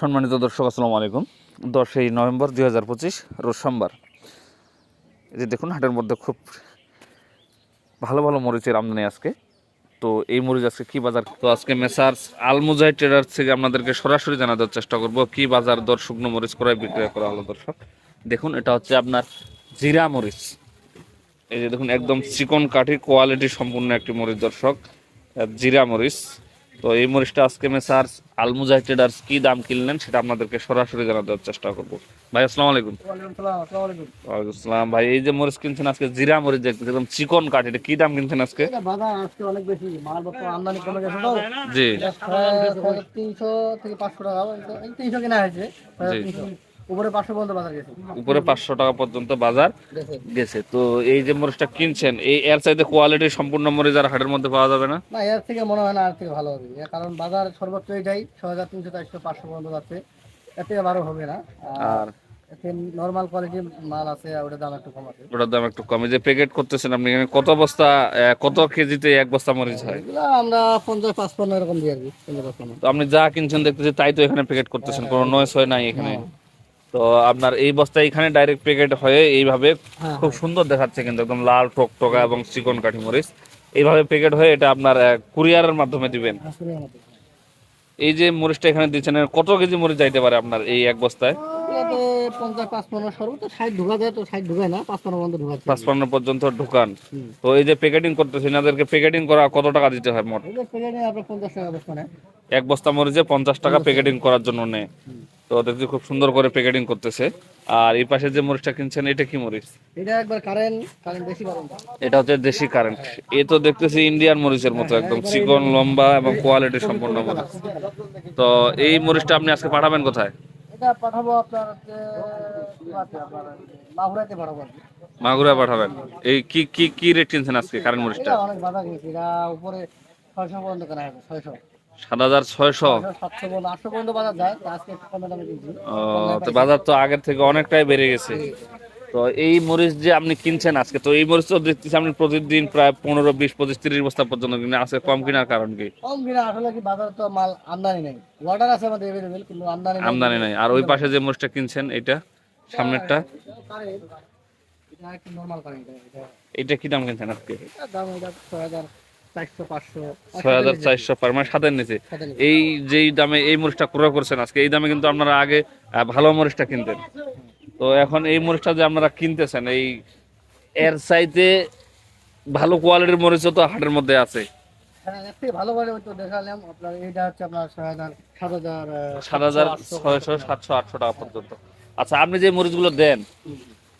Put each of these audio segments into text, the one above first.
সম্মানিত দর্শক, আসসালামু আলাইকুম। দশই নভেম্বর দুই হাজার পঁচিশ, রোজ সোমবার। এই যে দেখুন, হাটের মধ্যে খুব ভালো ভালো মরিচের আমদানি আজকে। তো এই মরিচ আজকে কী বাজার? তো আজকে মেসার্স আলমুজাই ট্রেডার থেকে আপনাদেরকে সরাসরি জানানোর চেষ্টা করব, কী বাজার দর শুকনো মরিচ ক্রয় বিক্রয় করা হলো দর্শক? দেখুন, এটা হচ্ছে আপনার জিরা মরিচ। এই যে দেখুন, একদম চিকন কাঠি, কোয়ালিটি সম্পূর্ণ একটি মরিচ দর্শক, জিরা মরিচ। তো এই মরিচটা আজকে মেসার্স আলমুজাহিদ ট্রেডার্স কি দাম কিনলেন সেটা আপনাদেরকে সরাসরি জানা দেওয়ার চেষ্টা করব। ভাই আসসালামু আলাইকুম। ওয়ালাইকুম আসসালাম ভাই। এই যে মরিচ কিনছেন আজকে জিরা মরিচ দেখতেছি একদম চিকন কাঠ এটা কি দাম কিনছেন আজকে? আজকে অনেক বেশি। আমদানি কমে গেছে তো। জি। এটা প্রায় সাড়ে তিনশো থেকে পাঁচশো টাকা। এই তিনশো কেনা হয়েছে। উপরে পাঁচশো পর্যন্ত বাজার গেছে। উপরে পাঁচশো টাকা পর্যন্ত বাজার গেছে। তো এই যে মরিচটা কিনছেন এই এর চাইতে কোয়ালিটি সম্পূর্ণ মরিচ আর হাটের মধ্যে পাওয়া যাবে না? না এর থেকে মনে হয় না আর থেকে ভালো হবে। কারণ বাজার সর্বোচ্চ এটাই ছ হাজার তিনশো চারশো পাঁচশো পর্যন্ত যাচ্ছে। থেকে বারো হবে না। আর আর? কোয়ালিটির মাল আছে ওটার দাম একটু কম আছে। ওটার দাম একটু কমে। যে প্যাকেট করতেছেন আপনি এখানে কত বস্তা কত কেজিতে এক বস্তা মরিচ হয়? আমরা পঞ্চাশ পাঁচপান্ন এরকম দিয়ে আর কি তো আপনি যা কিনছেন দেখতেছি তাই তো এখানে প্যাকেট করতেছেন। কোনো নয়েস হয় নাই এখানে। তো আপনার এই বস্তা এখানে ডাইরেক্ট প্যাকেট হয়ে এইভাবে হ্যাঁ, খুব সুন্দর দেখাচ্ছে কিন্তু একদম লাল টকটকা এবং চিকন কাঠি মরিচ। এইভাবে প্যাকেট হয়ে এটা আপনার কুরিয়ারের মাধ্যমে দিবেন। এই যে মরিচটা এখানে দিচ্ছেন কত কেজি মরিচ যাইতে পারে আপনার এই এক বস্তায়? পাঁচপান্ন পর্যন্ত ঢুকান। তো এই যে প্যাকেটিং এনাদেরকে প্যাকেটিং করা কত টাকা দিতে হয় মোট? টাকা এক বস্তা মরিচে পঞ্চাশ টাকা প্যাকেটিং করার জন্য নেয়। তো দেখছি খুব সুন্দর করে প্যাকেটিং করতেছে। আর এই পাশে যে মরিচটা কিনছেন এটা কি মরিচ? এটা একবার কারেন্ট কারেন্ট বেশি কারেন্ট এটা হচ্ছে দেশি কারেন্ট এ তো দেখতেছি ইন্ডিয়ান মরিচের মতো একদম চিকন লম্বা এবং কোয়ালিটি সম্পন্ন মরিচ। তো এই মরিচটা আপনি আজকে পাঠাবেন কোথায়? এটা পাঠাবো আপনার মাগুরাতে পাঠাবো মাগুরা পাঠাবেন। এই কি কি কি রেট কিনছেন আজকে কারেন্ট মরিচটা? অনেক বাধা গেছে এটা উপরে ছয়শো পর্যন্ত কেনা হয়েছে ছয়শো। সাত হাজার ছয়শো। বাজার তো বাজার আগের থেকে অনেকটাই বেড়ে গেছে। তো এই মরিচ যে আপনি কিনছেন আজকে তো এই মরিচ তো দেখতেছি আপনি প্রতিদিন প্রায় পনেরো বিশ পঁচিশ তিরিশ বস্তা পর্যন্ত কিনে আজকে কম কেনার কারণ কি? কম কিনা আসলে কি বাজার তো মাল আমদানি নেই। অর্ডার আছে আমাদের এভেলেবেল কিন্তু আমদানি আমদানি নাই। আর ওই পাশে যে মরিচটা কিনছেন এটা সামনেরটা? এটা কি দাম কিনছেন আজকে? দাম এটা ছয় হাজার চারশো পাঁচশো ছয় হাজার চারশো পার সাতের নিচে। এই যেই দামে এই মরিচটা ক্রয় করছেন আজকে এই দামে কিন্তু আপনারা আগে ভালো মরিচটা কিনতেন। তো এখন এই মরিচটা যে আপনারা কিনতেছেন এই এর চাইতে ভালো কোয়ালিটির মরিচও তো হাটের মধ্যে আছে। হ্যাঁ আচ্ছা আপনি যে মরিচগুলো দেন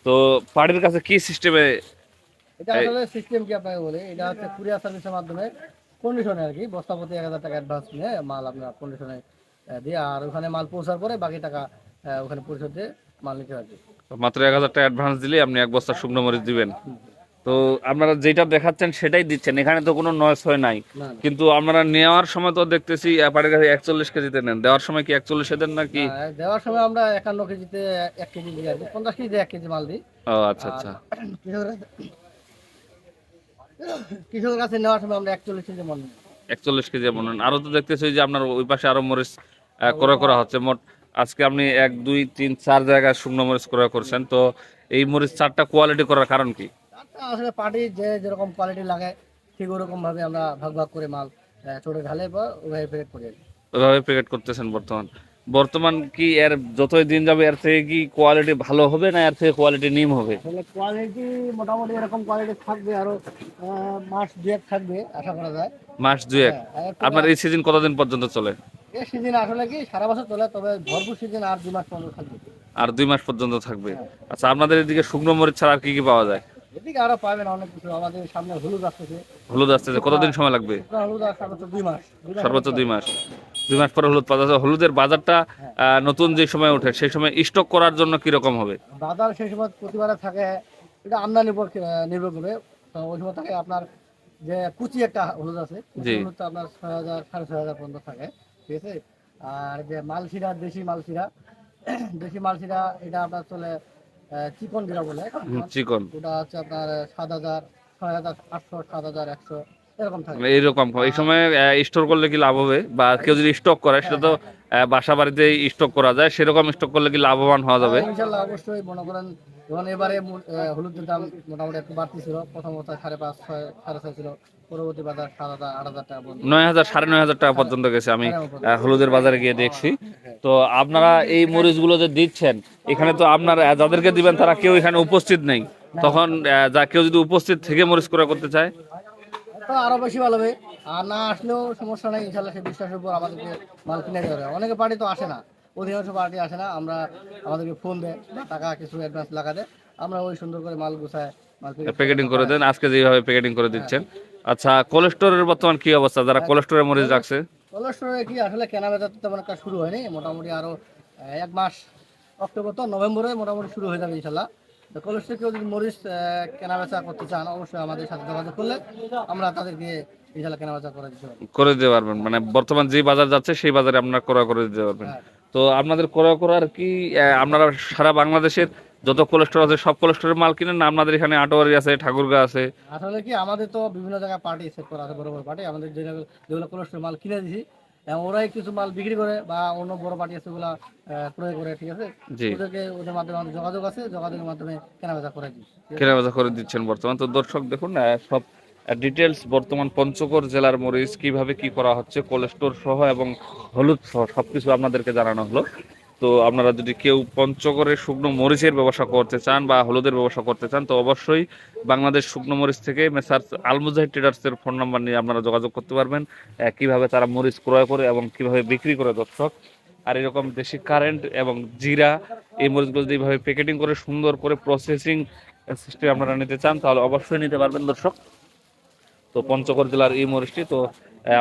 তো পাড়ির কাছে কি সিস্টেমে এটা আসলে সিস্টেম কি আপনাকে বলি? এটা হচ্ছে কুরিয়ার সার্ভিসের মাধ্যমে কন্ডিশনে আর কি এক হাজার টাকা অ্যাডভান্স নিয়ে মাল আপনার কন্ডিশনে দিয়ে আর ওখানে মাল পৌঁছার পরে বাকি টাকা ওখানে পরিশোধ দিয়ে মাল নিতে হবে। মাত্র এক হাজার টাকা অ্যাডভান্স দিলে আপনি এক বস্তা শুকনো মরিচ দিবেন। তো আপনারা যেটা দেখাচ্ছেন সেটাই দিচ্ছেন এখানে তো কোনো নয়েস হয় নাই। কিন্তু আমরা নেওয়ার সময় তো দেখতেছি কাছে একচল্লিশ কেজিতে নেন। দেওয়ার সময় কি একচল্লিশে দেন নাকি? দেওয়ার সময় আমরা একান্ন কেজিতে এক কেজি দিই আর পঞ্চাশ কেজিতে এক কেজি মাল দিই। ও আচ্ছা আচ্ছা। কৃষকের কাছে নেওয়ার সময় আমরা একচল্লিশ কেজি মাল নিই। একচল্লিশ কেজি নেন। আরও তো দেখতেছি যে আপনার ওই পাশে আরও মরিচ ক্রয় করা হচ্ছে। মোট আজকে আপনি এক দুই তিন চার জায়গায় শুকনো মরিচ ক্রয় করছেন। তো এই মরিচ চারটা কোয়ালিটি করার কারণ কি? আসলে পার্টি যে যেরকম কোয়ালিটি লাগে ঠিক ওরকম ভাবে আমরা ভাগ ভাগ করে মাল ছোটো ঢালে বা ওভাবে প্যাকেট করে। ওইভাবে প্যাকেট করতেছেন বর্তমান। বর্তমান কি এর যতই দিন যাবে এর থেকে কি কোয়ালিটি ভালো হবে না এর থেকে কোয়ালিটি নিম হবে? কোয়ালিটি মোটামুটি এরকম কোয়ালিটি থাকবে আরও মাস দুয়েক থাকবে আশা করা যায়। মাস দুয়েক? হ্যাঁ, আপনার এই সিজন কতদিন পর্যন্ত চলে? এই সিজন আসলে কি সারা বছর চলে তবে ভরপুর সিজন আর দুই মাস পর্যন্ত থাকবে। আর দুই মাস পর্যন্ত থাকবে। আচ্ছা আপনাদের এদিকে শুকনো মরিচ ছাড়া আর কি কি পাওয়া যায়? এদিকে আরও পাবেন অনেক কিছু। আমাদের সামনে হলুদ আসতেছে। হলুদ আসতেছে। কতদিন সময় লাগবে? হলুদ সর্বোচ্চ দুই মাস। সর্বোচ্চ দুই মাস। দুই মাস পরে হলুদ পাওয়া হলুদের বাজারটা নতুন যে সময় ওঠে সেই সময় স্টক করার জন্য কি রকম হবে? বাজার সেই সময় প্রতিবারে থাকে এটা আমদানির উপর নির্ভর করে। তো ওই সময় থাকে আপনার যে কুচি একটা হলুদ আছে হলুদটা আপনার ছয় হাজার সাড়ে ছয় হাজার পর্যন্ত থাকে। ঠিক আছে? আর যে মালশিরা দেশি মালশিরা দেশি মালশিরা এটা আপনার চলে চিকন যেটা বলে চিকন। ওটা হচ্ছে আপনার সাত হাজার ছয় হাজার আটশো সাত হাজার একশো এরকম থাকে। মানে এই সময় স্টোর করলে কি লাভ হবে? বা কেউ যদি স্টক করে সেটা তো বাসা বাড়িতে স্টক করা যায়। সেরকম স্টক করলে কি লাভবান হওয়া যাবে? ইনশাল্লাহ অবশ্যই মনে করেন যেমন এবারে হলুদের দাম মোটামুটি একটু বাড়তি ছিল প্রথম অবস্থায় সাড়ে পাঁচ ছয় সাড়ে ছয় ছিল। পরবর্তী বাজার সাত হাজার আট হাজার টাকা নয় হাজার সাড়ে নয় হাজার টাকা পর্যন্ত গেছে আমি হলুদের বাজারে গিয়ে দেখছি। তো আপনারা এই মরিচগুলো যে দিচ্ছেন এখানে তো আপনারা যাদেরকে দিবেন তারা কেউ এখানে উপস্থিত নেই। তখন যা কেউ যদি উপস্থিত থেকে মরিচ ক্রয় করতে চায়। তো আরও বেশি ভালো হবে। আর না আসলেও সমস্যা নেই ইনশাল্লাহ সেই বিশ্বাসের উপর আমাদেরকে মাল কিনে দেওয়া অনেকে পার্টি তো আসে না। অধিকাংশ পার্টি আসে না আমরা আমাদেরকে ফোন দেয় টাকা কিছু অ্যাডভান্স লাগা দেয় আমরা ওই সুন্দর করে মাল গুছায় প্যাকেটিং করে দেন আজকে যেভাবে প্যাকেটিং করে দিচ্ছেন। আচ্ছা কোলেস্টোরের বর্তমান কি অবস্থা? যারা কোলেস্টোরে মরিচ রাখছে? কলেস্টোরে কি আসলে কেনা বেচা তো তেমন একটা শুরু হয়নি মোটামুটি আরও এক মাস অক্টোবর তো নভেম্বরে মোটামুটি শুরু হয়ে যাবে ইনশাল্লাহ। কলেস্টোরে কেউ যদি মরিচ কেনা বেচা করতে চান অবশ্যই আমাদের সাথে যোগাযোগ করলে আমরা তাদেরকে ইনশাল্লাহ কেনা বেচা করে দিতে পারব। করে দিতে পারবেন। মানে বর্তমান যে বাজার যাচ্ছে সেই বাজারে আপনারা ক্রয় করে দিতে পারবেন। হ্যাঁ। তো আপনাদের ক্রয় করার কি আপনারা সারা বাংলাদেশের যত কোলেস্টোর আছে সব কোলেস্টোরের মাল কিনেন না? আপনাদের এখানে আটোয়ারি আছে ঠাকুরগা আছে? আসলে কি আমাদের তো বিভিন্ন জায়গায় পার্টি সেট করা আছে বড় বড় পার্টি আমাদের যেগুলো যেগুলো কোলেস্টোর মাল কিনে দিছি ওরাই কিছু মাল বিক্রি করে বা অন্য বড় পার্টি আছে ওগুলা ক্রয় করে ঠিক আছে? ওদেরকে ওদের মাধ্যমে আমাদের যোগাযোগ আছে যোগাযোগের মাধ্যমে কেনাবেচা করে দিই কেনা বেচা করে দিচ্ছেন বর্তমান। তো দর্শক দেখুন সব ডিটেলস বর্তমান পঞ্চগড় জেলার মরিচ কীভাবে কি করা হচ্ছে কোলেস্টোর সহ এবং হলুদ সহ সবকিছু আপনাদেরকে জানানো হলো। তো আপনারা যদি কেউ পঞ্চগড়ের শুকনো মরিচের ব্যবসা করতে চান বা হলুদের ব্যবসা করতে চান, তো অবশ্যই বাংলাদেশ শুকনো মরিচ থেকে মেসার্স আলমুজাহিদ ট্রেডার্সের ফোন নাম্বার নিয়ে আপনারা যোগাযোগ করতে পারবেন কীভাবে তারা মরিচ ক্রয় করে এবং কীভাবে বিক্রি করে দর্শক। আর এরকম দেশি কারেন্ট এবং জিরা, এই মরিচগুলো যদি এইভাবে প্যাকেটিং করে সুন্দর করে প্রসেসিং সিস্টেম আপনারা নিতে চান, তাহলে অবশ্যই নিতে পারবেন দর্শক। তো পঞ্চগড় জেলার এই মরিচটি, তো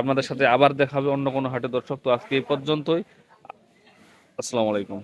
আপনাদের সাথে আবার দেখা হবে অন্য কোনো হাটে দর্শক। তো আজকে এই পর্যন্তই। আসসালামু আলাইকুম।